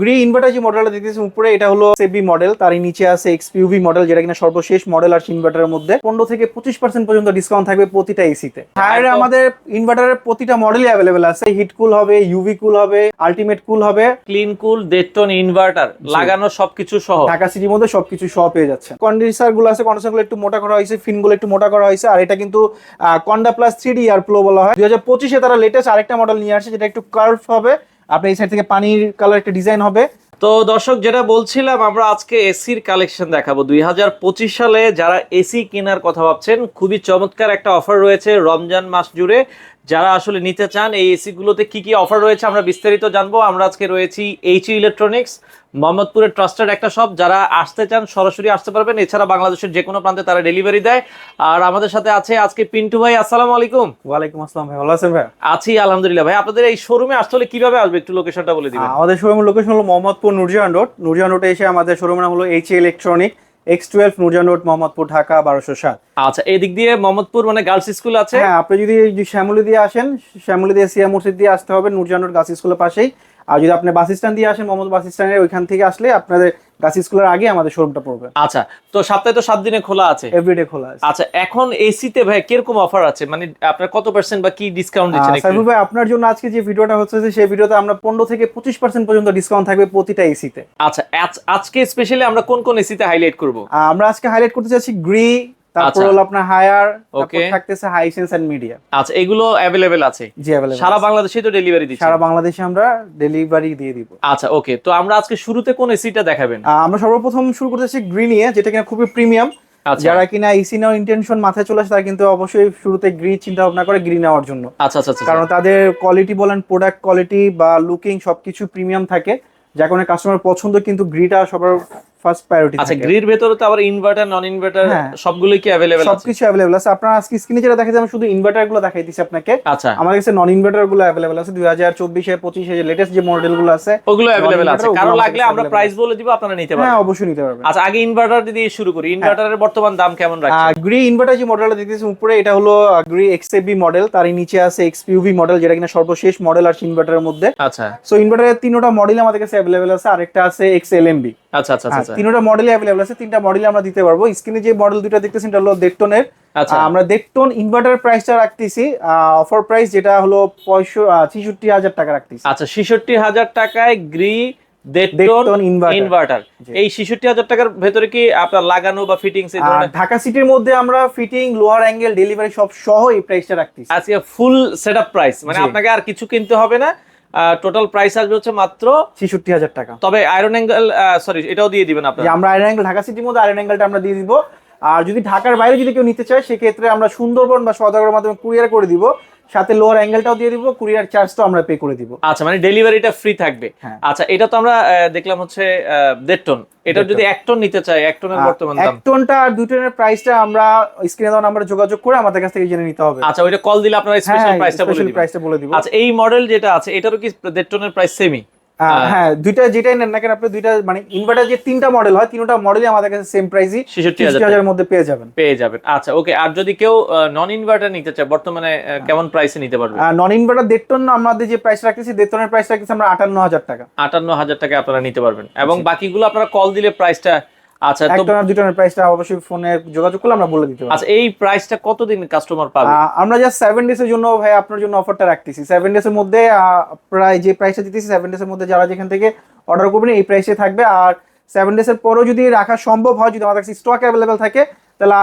Gree inverter যে মডেলটা দেখতেছেন উপরে এটা হলো সেবি মডেল তার নিচে আছে এক্সপিউভি মডেল যেটা কিনা সর্বশেষ মডেল আর ইনভার্টারের মধ্যে। পনেরো থেকে পঁচিশ পার্সেন্ট পর্যন্ত ডিসকাউন্ট থাকবে প্রতিটা এসিতে হায়ারে। আমাদের ইনভার্টারের প্রতিটা মডেলই অ্যাভেলেবেল আছে। হিট কুল হবে ইউভি কুল হবে আলটিমেট কুল হবে। ক্লিন কুল দেড়টন ইনভার্টার লাগানো সবকিছু সহ। ঢাকা সিটির মধ্যে সবকিছু সহ পেয়ে যাচ্ছে কন্ডেন্সারগুলো আছে কন্ডেন্সারগুলো একটু মোটা করা হয়েছে ফিনগুলো একটু মোটা করা হয়েছে আর এটা কিন্তু কন্ডা প্লাস থ্রি ডি আর প্লো বলা হয়। দুই হাজার পঁচিশে তারা লেটেস্ট আরেকটা মডেল নিয়ে আসছে যেটা একটু কার্ভ হবে আপনি এই সাইড থেকে পানির কালার একটা ডিজাইন হবে। তো দর্শক, যেটা বলছিলাম, আমরা আজকে এসির কালেকশন দেখাবো। দুই হাজার পঁচিশ সালে যারা এসি কেনার কথা ভাবছেন, খুবই চমৎকার একটা অফার রয়েছে রমজান মাস জুড়ে। যারা আসলে নিতে চান, এই এসিগুলোতে কি কি অফার রয়েছে আমরা বিস্তারিত জানব। আমরা আজকে রয়েছি এইচ ইলেকট্রনিক্স মোহাম্মদপুরের ট্রাস্টেড একটা শপ যারা আসতে চান সরাসরি আসতে পারবেন। এছাড়া বাংলাদেশের যে কোনো প্রান্তে তারা ডেলিভারি দেয়। আর আমাদের সাথে আছে আজকে পিন্টু ভাই আসসালামু আলাইকুম। ওয়ালাইকুম আসসালাম ভাই ভালো আছেন ভাই? আছি আলহামদুলিল্লাহ ভাই। আপনাদের এই শোরুমে আসতে হলে কীভাবে আসবে? একটু লোকেশনটা বলে দিবেন। আমাদের শোরুমের লোকেশন হলো মোহাম্মদপুর নুরজাহান রোড। নুরজাহান রোডে এসে আমাদের শোরুমের নাম হলো H electronic X twelve Nurjan road Mohammadpur Dhaka বারোশো সাত। আচ্ছা এদিক দিয়ে মোহাম্মদপুর মানে গার্লস স্কুল আছে? হ্যাঁ আপনি যদি শ্যামলি দিয়ে আসেন শ্যামলি দিয়ে সিয়া মসজিদ দিয়ে আসতে হবে নুরজান রোড গার্লস স্কুলের পাশেই। আর যদি আপনি বাস স্ট্যান্ড দিয়ে আসেন মোহাম্মদ বাস স্ট্যান্ডের ওইখান থেকে আসলে আপনাদের গাছ স্কুলের আগে আমাদের শোরুমটা পড়বে। আচ্ছা তো সপ্তাহে তো সাত দিনে খোলা আছে? এভরিডে খোলা আছে। আচ্ছা এখন এসিতে ভাই কীরকম অফার আছে? মানে আপনার কত পার্সেন্ট বা কি ডিসকাউন্ট দিচ্ছেন? সাইফুল ভাই আপনার জন্য আজকে যে ভিডিওটা হচ্ছে সেই ভিডিওতে আমরা পনেরো থেকে পঁচিশ পার্সেন্ট পর্যন্ত ডিসকাউন্ট থাকবে প্রতিটা এসিতে আচ্ছা আজ- আজকে স্পেশালি আমরা কোন কোন এসিতে হাইলাইট করব? আমরা আজকে হাইলাইট করতে চাচ্ছি গ্রি তারপর আচ্ছা। হলো আপনার হায়ার Okay. থাকতেছে হাইসেন্স এন্ড মিডিয়া আচ্ছা এগুলো অ্যাভেলেবেল আছে? জি অ্যাভেলেবল সারা বাংলাদেশে তো ডেলিভারি দিচ্ছে। সারা বাংলাদেশে আমরা ডেলিভারি দিয়ে দিব। আচ্ছা ওকে তো আমরা আজকে শুরুতে কোন এসিটা দেখাবেন? আমরা সর্বপ্রথম শুরু করতেছি গ্রি নিয়ে যেটা কিনা খুবই প্রিমিয়াম আচ্ছা। যারা কিনা ইসি নেওয়ার ইন্টেনশন মাথায় চলে আসে তারা কিন্তু অবশ্যই শুরুতে গ্রি চিন্তা ভাবনা করে গ্রি নেওয়ার জন্য। আচ্ছা আচ্ছা আচ্ছা কারণ তাদের কোয়ালিটি বলেন প্রোডাক্ট কোয়ালিটি বা লুকিং সবকিছু প্রিমিয়াম থাকে। যার কারণে কাস্টমার পছন্দ কিন্তু গ্রিটা সবার ফার্স্ট প্রায়োরিটি আচ্ছা গ্রির ভেতরে তো আবার ইনভার্টার নন ইনভার্টার হ্যাঁ। সবগুলোই কি অ্যাভেলেবেল আছে? সবকিছু অ্যাভেলেবল আছে। আপনার আজকে স্ক্রিনে যেটা দেখাচ্ছি আমি শুধু ইনভার্টারগুলো দেখাই দিচ্ছি আপনাকে। আচ্ছা। আমাদের কাছে নন ইনভার্টারগুলো অ্যাভেলেবল আছে দুই হাজার চব্বিশে পঁচিশে যে লেটেস্ট যে মডেলগুলো আছে ওগুলো অ্যাভেলেবেল আছে। কারও লাগলে আমরা প্রাইস বলে দিব আপনারা নিতে হ্যাঁ অবশ্যই নিতে পারবেন। আচ্ছা আগে ইনভার্টার দিয়ে শুরু করি। ইনভার্টারের বর্তমান দাম কেমন রাখছেন? গ্রি ইনভার্টার যে মডেলটা দেখতেছেন উপরে এটা হলো গ্রি এক্সএবি মডেল তারই নিচে আছে এক্সপিউভি মডেল যেটা কিনা সর্বশেষ মডেল আর ইনভার্টারের মধ্যে। আচ্ছা। সো ইনভার্টারের তিনটা মডেল আমাদের কাছে অ্যাভেলেবল আছে। আরেকটা আছে এক্স এল এমবি আচ্ছা আচ্ছা আচ্ছা তিনটা মডেলই অ্যাভেলেবল আছে তিনটা মডেল আমরা দিতে পারব। স্ক্রিনে যে মডেল দুটো দেখতেছেন এটা হলো আচ্ছা। আমরা ইনভার্টার প্রাইসটা রাখতেছি অফার প্রাইস যেটা হলো ছেষট্টি হাজার টাকা রাখতেছি। আচ্ছা ছেষট্টি হাজার টাকায় গ্রি দেড়টন দেড়টন inverter। ইনভার্টার এই ছেষট্টি হাজার টাকার ভেতরে কি আপনার লাগানো বা ধরনের? ঢাকা সিটির মধ্যে আমরা ফিটিং লোয়ার অ্যাঙ্গেল ডেলিভারি সব সহ এই প্রাইসটা রাখতেছি। আজকে ফুল সেটআপ প্রাইস মানে আপনাকে আর কিছু কিনতে হবে না। টোটাল প্রাইস আসবে হচ্ছে মাত্র ছেষট্টি হাজার টাকা। তবে আয়রন অ্যাঙ্গেল সরি এটাও দিয়ে দিবেন যে আমরা আয়রন অ্যাঙ্গেল ঢাকা সিটির মধ্যে আয়রন অ্যাঙ্গেলটা আমরা দিয়ে দিব। আর যদি ঢাকার বাইরে যদি কেউ নিতে চায় সেক্ষেত্রে আমরা সুন্দরবন বা সদাগরের মাধ্যমে কুরিয়ার করে দিব। সাথে লোয়ার অ্যাঙ্গেলটাও দিয়ে দিব কুরিয়ার চার্জ তো আমরা পে করে দিব। আচ্ছা মানে ডেলিভারিটা ফ্রি থাকবে। হ্যাঁ। আচ্ছা এটা তো আমরা দেখলাম হচ্ছে দেড় টন এটা যদি এক টন নিতে চাই এক টনের বর্তমান এক দাম টনটা আর দুই টনের প্রাইসটা আমরা স্ক্রিনে দেওয়া আমরা যোগাযোগ করে আমাদের কাছ থেকে জেনে নিতে হবে। আচ্ছা ওইটা কল দিলে আপনারা স্পেশাল প্রাইসটা বলে দিবেন। দিব। আচ্ছা এই মডেল যেটা আছে এটারও কি দেড় টনের প্রাইস সেমই আহ, হ্যাঁ দুইটা যেটাই নেন না কেন আপনি দুইটা মানে ইনভার্টার যে তিনটা মডেল হয় তিনটা মডেলই আমাদের কাছে সেম প্রাইসই ছেষট্টি ত্রিশ হাজার মধ্যে পেয়ে যাবেন। পেয়ে যাবেন। আচ্ছা ওকে আর যদি কেউ নন ইনভার্টার নিতে চায় বর্তমানে আহ, কেমন প্রাইসে নিতে পারবে? নন ইনভার্টার দেড় টন আমাদের যে প্রাইস রাখতেছি দেড় টনের প্রাইস রাখতেছি আমরা আটান্ন হাজার টাকা। আটান্ন হাজার টাকা আপনারা নিতে পারবেন। এবং বাকিগুলো আপনারা কল দিলে প্রাইসটা আচ্ছা এক তো টন আর দুই টনের প্রাইসটা অবশ্যই ফোনে যোগাযোগ করলে আমরা বলে দিতে পারব। আচ্ছা এই প্রাইসটা কতদিন কাস্টমার পাবে? আমরা জাস্ট সেভেন ডেজ এর জন্য ভাই আপনার জন্য অফারটা রাখতেছি। সেভেন ডেজ এর মধ্যে প্রায় যে প্রাইসটা দিতেছি সেভেন ডেজ এর মধ্যে যারা যেখান থেকে অর্ডার করবেন এই প্রাইসে থাকবে। আর সেভেন ডেজ এর পরেও যদি রাখা সম্ভব হয় যদি আমাদের কাছে স্টক অ্যাভেলেবেল থাকে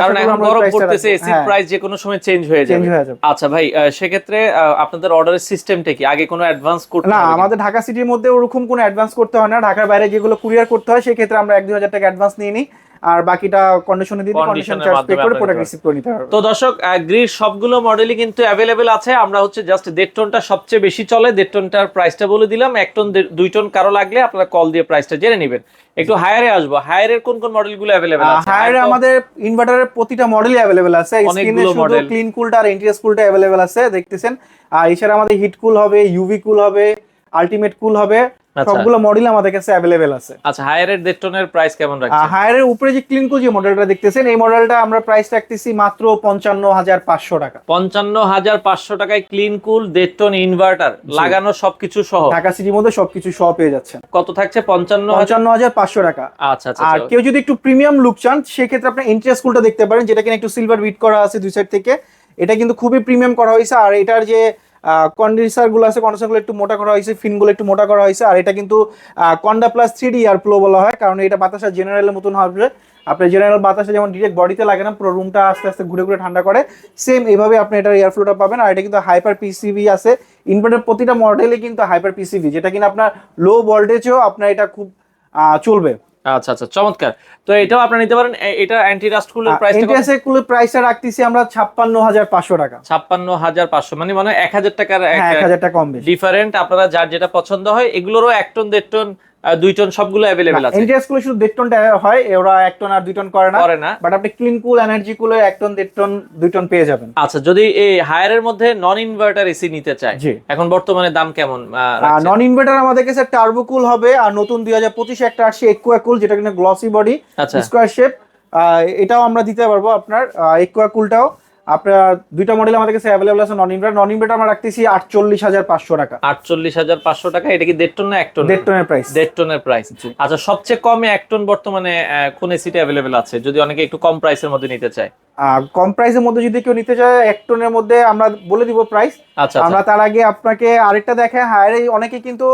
কারণ এখন গরম পড়তেছে এসির হ্যাঁ, প্রাইস যে কোনো সময় চেঞ্জ হয়ে যাবে। আচ্ছা ভাই সেক্ষেত্রে আপনাদের অর্ডারের সিস্টেমটা কি? আগে কোনো অ্যাডভান্স করতে না আমাদের ঢাকা সিটির মধ্যে ওরকম কোনো অ্যাডভান্স করতে হয় না। ঢাকার বাইরে যেগুলো কুরিয়ার করতে হয় সেক্ষেত্রে আমরা এক দুই হাজার টাকা অ্যাডভান্স নিয়ে নিই। আর বাকিটা কন্ডিশনে দিয়ে কন্ডিশন চার্জ পে করে প্রোডাক্ট রিসিভ করে নিতে পারবে তো দর্শক গ্রির সবগুলো মডেলই কিন্তু অ্যাভেলেবেল আছে। আমরা হচ্ছে জাস্ট দেড় টনটা সবচেয়ে বেশি চলে দেড় টনটার প্রাইসটা বলে দিলাম। এক টন দুই টন কারও লাগলে আপনারা কল দিয়ে প্রাইসটা জেনে নেবেন। একটু হায়ারে আসব। হায়ারের কোন কোন মডেলগুলো অ্যাভেলেবেল আছে? হায়ার আমাদের ইনভার্টারের প্রতিটা মডেলই অ্যাভেলেবেল আছে। স্ক্রিনে শুধু ক্লিন কুলটা আর এন্টিএস কুলটা অ্যাভেলেবেল আছে দেখতেছেন। আর এছাড়া আমাদের হিট কুল হবে ইউভি কুল হবে আলটিমেট কুল হবে। সবগুলো মডেল আমাদের কাছে অ্যাভেলেবেল আছে। আচ্ছা হায়ারের ডেটনের প্রাইস কেমন রাখছেন? হায়ারের উপরে যে ক্লিনকো যে মডেলটা দেখতেছেন এই মডেলটা আমরা প্রাইস রাখতেছি মাত্র পঞ্চান্ন হাজার পাঁচশো টাকা। পঞ্চান্ন হাজার পাঁচশো টাকায় ক্লিন কুল ডেটন ইনভার্টার লাগানো সবকিছু সহ। ঢাকা সিটির মধ্যে সবকিছু সহ পেয়ে যাচ্ছেন। কত থাকছে? পঞ্চান্ন হাজার? পঞ্চান্ন হাজার পাঁচশো টাকা। আচ্ছা আচ্ছা আর আচ্ছা। কেউ যদি একটু প্রিমিয়াম লুক চান সেক্ষেত্রে আপনি ইন্টারেস্ট স্কুলটা দেখতে পারেন যেটা কিনা একটু সিলভার বিট করা আছে দুই সাইড থেকে। এটা কিন্তু খুবই প্রিমিয়াম করা হয়েছে আর এটার যে কন্ডেন্সারগুলো আছে কন্ডেন্সারগুলো একটু মোটা করা হয়েছে ফিনগুলো একটু মোটা করা হয়েছে, আর এটা কিন্তু কন্ডা প্লাস থ্রি ডি আর প্লো বলা হয়, কারণ এটা বাতাসা জেনারেলের মতন হবে। আপনার জেনারেল বাতাসে যেমন ডিরেক্ট বডিতে লাগে না, পুরো রুমটা আস্তে আস্তে ঘুরে ঘুরে ঠান্ডা করে সেম এইভাবে আপনি এটার এয়ার ফ্লোটা পাবেন, আর এটা কিন্তু হাইপার পিসিভি আছে। ইনভার্টার প্রতিটা মডেলে কিন্তু হাইপার পিসিভি যেটা কিনা আপনার লো ভোল্টেজেও আপনার এটা খুব চলবে। আচ্ছা আচ্ছা চমৎকার। তো এটাও আপনারা নিতে পারেন। এটা anti rust cooler price interest cooler প্রাইসটা রাখতেছি আমরা ছাপ্পান্ন হাজার পাঁচশো টাকা। ছাপ্পান্ন হাজার পাঁচশো মানে মানে এক হাজার টাকার হ্যাঁ এক হাজার টাকা কম বেশি। ডিফারেন্ট আপনারা যার যেটা পছন্দ হয় এগুলোরও 1 টন 1.5 টন দুই টন সবগুলো অ্যাভেলেবেল আছে। ইন্টারেস্ট কুলে শুধু দেড় টন হয় ওরা এক টন আর দুই টন করে না। করে না। বাট আপনি ক্লিন কুল এনার্জি কুলে এক টন দেড় টন দুই টন পেয়ে যাবেন। আচ্ছা যদি এই হায়ারের মধ্যে নন ইনভার্টার এসি নিতে চায় জি। এখন বর্তমানে দাম কেমন নন ইনভার্টার আমাদের কাছে টার্বো কুল হবে আর নতুন দুই হাজার পঁচিশে একটা আসছে একুয়া কুল যেটা কিনা গ্লসি বডি স্কোয়ার শেপ এটাও আমরা দিতে পারব আপনার একুয়া কুলটাও আপনার দুইটা মডেল আমাদের কাছে অ্যাভেলেবল আছে নন ইনভার্টার নন ইনভার্টার আমরা রাখতেছি আটচল্লিশ হাজার পাঁচশো টাকা। আটচল্লিশ হাজার পাঁচশো টাকা এটা কি দেড় টন না এক টন দেড় টনের প্রাইস দেড় টনের প্রাইস আচ্ছা সবচেয়ে কমে এক টন বর্তমানে কোন এসিটা অ্যাভেলেবেল আছে? যদি অনেকে একটু কম প্রাইসের মধ্যে নিতে চায়। কম প্রাইসের মধ্যে যদি কেউ নিতে চায় এক টনের মধ্যে আমরা বলে দিব প্রাইস আচ্ছা আমরা আচ্ছা তার আগে আপনাকে আরেকটা দেখাই। হায়ারে অনেকে কিন্তু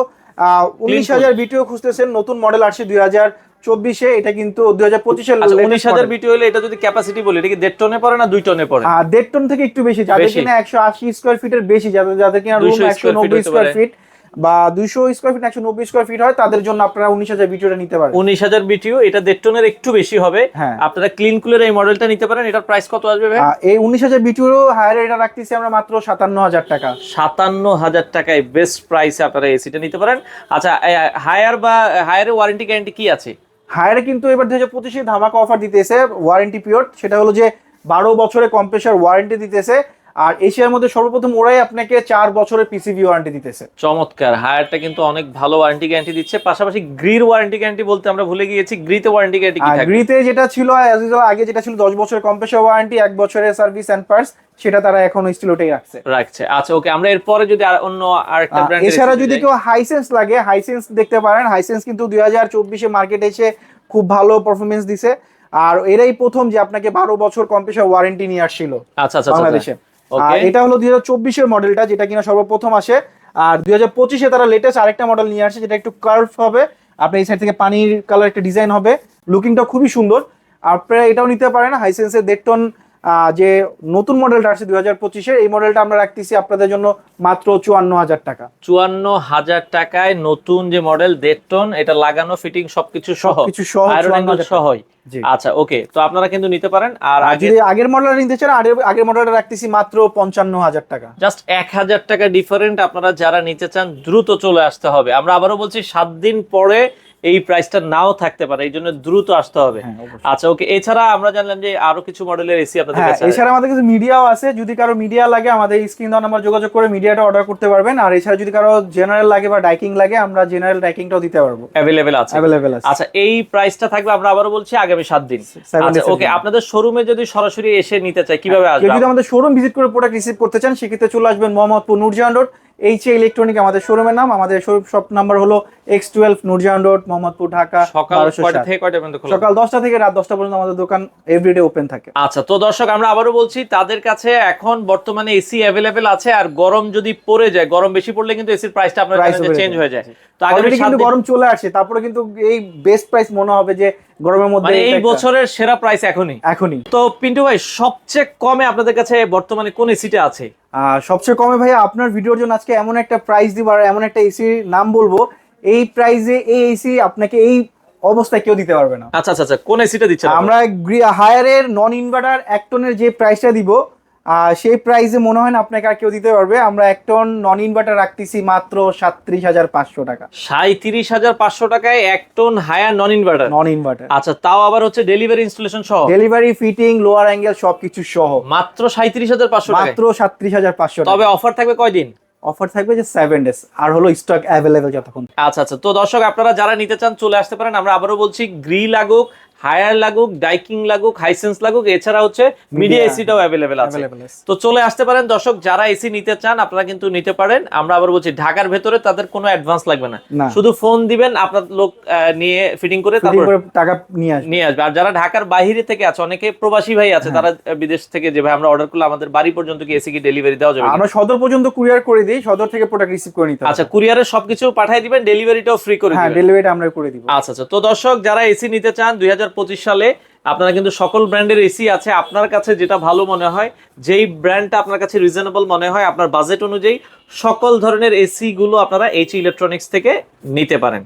উনিশ হাজার বিটিও খুঁজতেছেন নতুন মডেল আসছে দুই হাজার চব্বিশে এটা কিন্তু দুই হাজার পঁচিশের আচ্ছা উনিশ হাজার বিটি হলে এটা যদি ক্যাপাসিটি বলি এটা কি দেড় টনে পড়ে না দুই টনে পড়ে? দেড় টন থেকে একটু বেশি যাদের কিনা একশো আশি স্কোয়ার ফিটের বেশি যাদের যাদের কিনা রুম একশো নব্বই স্কোয়ার ফিট বা দুইশো স্কোয়ার ফিট একশো নব্বই স্কোয়ার ফিট হয় তাদের জন্য আপনারা উনিশ হাজার বিটিওটা নিতে পারেন। উনিশ হাজার বিটিও এটা দেড় টনের একটু বেশি হবে। হ্যাঁ। আপনারা ক্লিন কুলের এই মডেলটা নিতে পারেন এটার প্রাইস কত আসবে ভাই? এই উনিশ হাজার বিটিওরও হায়ার এটা রাখতেছি আমরা মাত্র সাতান্ন হাজার টাকা। সাতান্ন হাজার টাকায় বেস্ট প্রাইসে আপনারা এসিটা নিতে পারেন। আচ্ছা হায়ার বা হায়ারের ওয়ারেন্টি গ্যারান্টি কি আছে? হায়ারে কিন্তু এবার দু হাজার পঁচিশে ধামাকা অফার দিতেছে ওয়ারেন্টি পিরিয়ড সেটা হলো যে বারো বছরের কম্প্রেসার ওয়ারেন্টি দিতেছে। আর এশিয়ার মধ্যে সর্বপ্রথম ওরাই আপনাকে চার বছরের পিসিবি ওয়ারেন্টি দিতেছে। চমৎকার। হায়ারটা কিন্তু অনেক ভালো ওয়ারেন্টি গ্যারান্টি দিচ্ছে। পাশাপাশি গ্রির ওয়ারেন্টি গ্যারান্টি বলতে আমরা ভুলে গিয়েছি গ্রিতে ওয়ারেন্টি গ্যারান্টি কি থাকবে? গ্রিতে যেটা ছিল আগে যেটা ছিল দশ বছরের কম্প্রেসার ওয়ারেন্টি এক বছরের সার্ভিস অ্যান্ড পার্টস সেটা তারা এখন স্টিল ওটাই রাখছে। রাখছে। আচ্ছা ওকে আমরা এরপরে যদি আর অন্য আরেকটা ব্র্যান্ড এছাড়া যদি কেউ হাইসেন্স লাগে হাইসেন্স দেখতে পারেন। হাইসেন্স কিন্তু দুই হাজার চব্বিশে মার্কেটে এসে খুব ভালো পারফরমেন্স দিছে। আর এরাই প্রথম যে আপনাকে বারো বছর কম্প্রেসার ওয়ারেন্টি নিয়ে আসছিল আচ্ছা আচ্ছা বাংলাদেশে। ওকে আর এটা হলো দুই হাজার চব্বিশের মডেলটা যেটা কিনা সর্বপ্রথম আসে। আর দুই হাজার পঁচিশে তারা লেটেস্ট আরেকটা মডেল নিয়ে আসে যেটা একটু কার্ভ হবে। আপনার এই সাইড থেকে পানির কালার একটা ডিজাইন হবে। লুকিংটা খুবই সুন্দর। আপনারা এটাও নিতে পারেন হাইসেন্সের দেড় টন যে নতুন মডেলটা আসছে দুই হাজার পঁচিশের এই মডেলটা আমরা রাখতেছি আপনাদের জন্য মাত্র চুয়ান্ন হাজার টাকা। চুয়ান্ন হাজার টাকায় নতুন যে মডেল দেড় টন এটা লাগানো ফিটিং সবকিছু সহ। সবকিছু সহ আয়রন 54,000 অ্যাঙ্গেল সহই। আচ্ছা ওকে তো আপনারা কিন্তু নিতে পারেন। আর যদি আগের মডেলটা নিতে চান আগের- আগের মডেলটা রাখতেছি মাত্র পঞ্চান্ন হাজার টাকা। জাস্ট এক হাজার টাকা ডিফারেন্ট আপনারা যারা নিতে চান দ্রুত চলে আসতে হবে। আমরা আবারও বলছি সাত দিন পরে এই প্রাইসটা নাও থাকতে পারে এই জন্য দ্রুত আসতে হবে। হ্যাঁ, আচ্ছা ওকে এছাড়া আমরা জানলাম যে আরও কিছু মডেলের এসি আপনাদের হ্যাঁ কাছে আছে। এছাড়া আমাদের কাছে মিডিয়াও আছে যদি কারও মিডিয়া লাগে আমাদের স্ক্রিন দেওয়া নাম্বার যোগাযোগ করে মিডিয়াটা অর্ডার করতে পারবেন। আর এছাড়া যদি কারও জেনারেল লাগে বা ডাইকিং লাগে আমরা জেনারেল ডাইকিংটাও দিতে পারব। অ্যাভেলেবেল আছে। অ্যাভেলেবেল আছে। আচ্ছা এই প্রাইসটা থাকবে আমরা আবারও বলছি আগামী সাত দিন। আচ্ছা ওকে। আপনাদের শোরুমে যদি সরাসরি এসে নিতে চাই কীভাবে আসবে? যদি আমাদের শোরুম ভিজিট করে প্রোডাক্ট রিসিভ করতে চান সেক্ষেত্রে চলে আসবেন Mohammadpur Nurjahan road H electronic আমাদের শোরুমের নাম। আমাদের শোরুম শপ নাম্বার হলো X twelve Nurjahan road Mohammadpur Dhaka সকাল 1207 কয়টা থেকে কয়টা পর্যন্ত খোলা? সকাল দশটা থেকে রাত দশটা পর্যন্ত আমাদের দোকান এভরিডে ওপেন থাকে। আচ্ছা তো দর্শক আমরা আবারও বলছি তাদের কাছে এখন বর্তমানে এসি অ্যাভেলেবেল আছে আর গরম যদি পড়ে যায় গরম বেশি পড়লে কিন্তু এসির প্রাইসটা আপনার চেঞ্জ হয়ে যায়। তো অলরেডি কিন্তু গরম চলে আসছে তারপরে কিন্তু এই বেস্ট প্রাইস মনে হবে যে গরমের মধ্যে মানে এই বছরের সেরা প্রাইস এখনই। এখনই। তো পিন্টু ভাই সবচেয়ে কমে আপনাদের কাছে বর্তমানে কোন এসিটা আছে? সবচেয়ে কমে ভাই আপনার ভিডিওর জন্য আজকে এমন একটা প্রাইস দিব আর এমন একটা এসির নাম বলব এই প্রাইসে এই এসি আপনাকে এই অবস্থায় কেউ দিতে পারবে না। আচ্ছা আচ্ছা আচ্ছা কোন এসিটা দিচ্ছেন আমরা হায়ারের নন ইনভার্টার এক টনের যে প্রাইসটা দিব সেই প্রাইসে মনে হয় না আপনাকে আর কেউ দিতে পারবে। আমরা এক টন নন ইনভার্টার রাখতেছি মাত্র সাতত্রিশ হাজার পাঁচশো টাকা। সাঁত্রিশ হাজার পাঁচশো টাকায় এক ton Haier non inverter non inverter আচ্ছা তাও আবার হচ্ছে ডেলিভারি ইনস্টলেশন সহ? ডেলিভারি ফিটিং লোয়ার অ্যাঙ্গেল সবকিছু সহ। মাত্র সাঁত্রিশ হাজার পাঁচশো মাত্র সাতত্রিশ হাজার পাঁচশো তবে অফার থাকবে কয়দিন অফার থাকবে যে সেভেন ডেজ আর হলো স্টক অ্যাভেলেবেল যতক্ষণ। আচ্ছা আচ্ছা। তো দর্শক আপনারা যারা নিতে চান চলে আসতে পারেন। আমরা আবারও বলছি গ্রি লাগুক হায়ার লাগুক ডাইকিং লাগুক হাইসেন্স লাগুক এছাড়া হচ্ছে মিডিয়া এসিটাও অ্যাভেলেবেল আছে। তো চলে আসতে পারেন দর্শক যারা এসি নিতে চান আপনারা কিন্তু নিতে পারেন। আমরা আবার বলছি ঢাকার ভেতরে তাদের কোনো অ্যাডভান্স লাগবে না। শুধু ফোন দিবেন আপনার লোক নিয়ে ফিটিং করে তারপর টাকা নিয়ে আসবে। নিয়ে আসবে। আর যারা ঢাকার বাইরে থেকে আছে অনেকে প্রবাসী ভাই আছে তারা বিদেশ থেকে যে ভাই আমরা অর্ডার করলে আমাদের বাড়ি পর্যন্ত কি এসি কি ডেলিভারি দেওয়া যাবে আমরা সদর পর্যন্ত কুরিয়ার করে দিই সদর থেকে প্রোডাক্ট রিসিভ করে নিতে আচ্ছা কুরিয়ারে সবকিছু পাঠিয়ে দিবেন ডেলিভারিটাও ফ্রি করে দিবেন। হ্যাঁ ডেলিভারিটা আমরা করে দিব। আচ্ছা আচ্ছা। তো দর্শক যারা এসি নিতে চান দুই হাজার সালে আপনারা কিন্তু সকল ব্র্যান্ডের এসি আছে। আপনার কাছে যেটা ভালো মনে হয়, যেই ব্র্যান্ডটা আপনার কাছে রিজনেবল মনে হয়, আপনার বাজেট অনুযায়ী সকল ধরনের এসি গুলো আপনারা এইচ ইলেকট্রনিক্স থেকে নিতে পারেন।